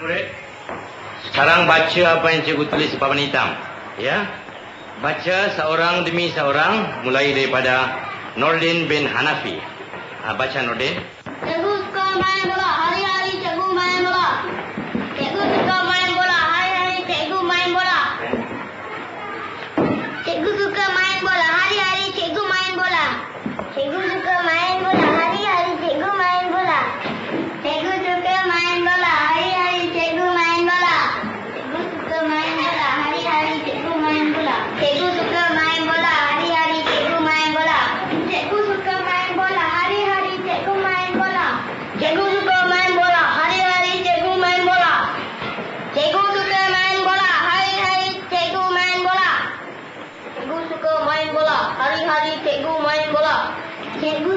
murid-murid Sekarang baca apa yang cikgu tulis di papan hitam. Ya? Baca seorang demi seorang Mulai daripada Nordin bin Hanafi. Ha, Baca Nordin. Cikgu kau main bola. কেটু Shukla মায়ের বলা হারি হারি কেটু মায়ের বলা কেকু শুক্লা মায়ের বলা হারি হারি কেকু মায়ের বলা কেকু শুক্লা মায়ের বলা হারি হারি কেকু মায়ের বলা কেকু শুক্লা মায়ের বলা হারি হারি কেকু মায়ের বলা কেকু শুক্লা মায়ের বলা হারি হারি কেকু মায়ের বলা কেকু